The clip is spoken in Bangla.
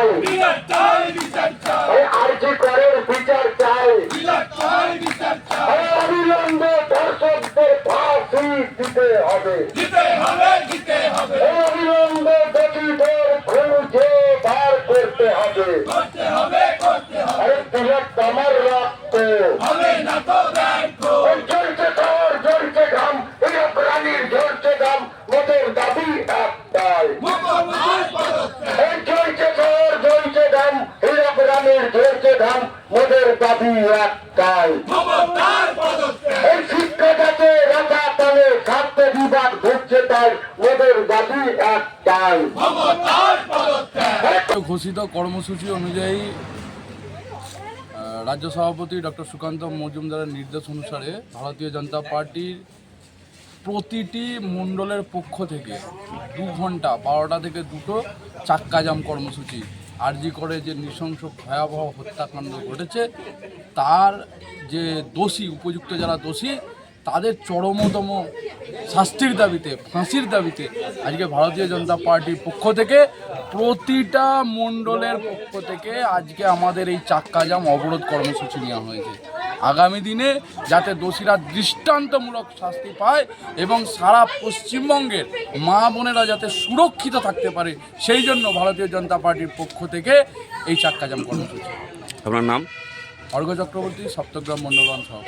চাই। আর কি করে বিচার চাই। অবিলম্বে দর্শকদের ফাঁসি দিতে হবে। অবিলম্বে দোষীদের খুঁজে বার করতে হবে। আরে তিলক তোমার রক্ত। হবে না তো ব্যর্থ। চলছে তোর জ্বলছে ঘাম এটা প্রাণীর ঝরছে ঘাম মোদের দাবি একটাই। দাবি একটাই মমতার পদত্যাগ। এই শিক্ষাটাকে রাখা তালে ছাত্র বিভাগ ঢুকছে তাই মোদের দাবি একটাই। ঘোষিত কর্মসূচি অনুযায়ী রাজ্য সভাপতি ডক্টর সুকান্ত মজুমদারের নির্দেশ অনুসারে ভারতীয় জনতা পার্টির প্রতিটি মণ্ডলের পক্ষ থেকে দু ঘণ্টা বারোটা থেকে দুটো চাক্কাজাম কর্মসূচি আরজি করে যে নৃশংস ভয়াবহ হত্যাকাণ্ড ঘটেছে, তার যে দোষী, উপযুক্ত যারা দোষী, তাদের চরমতম শাস্তির দাবিতে, ফাঁসির দাবিতে আজকে ভারতীয় জনতা পার্টির পক্ষ থেকে, প্রতিটা মণ্ডলের পক্ষ থেকে আজকে আমাদের এই চাক্কাজাম অবরোধ কর্মসূচি নেওয়া হয়েছে। আগামী দিনে যাতে দোষীরা দৃষ্টান্তমূলক শাস্তি পায় এবং সারা পশ্চিমবঙ্গের মা বোনেরা যাতে সুরক্ষিত থাকতে পারে সেই জন্য ভারতীয় জনতা পার্টির পক্ষ থেকে এই চাক্কাজাম কর্মসূচি। আপনার নাম? অর্ঘ চক্রবর্তী সপ্তগ্রাম মন্ডলগঞ্জ সহ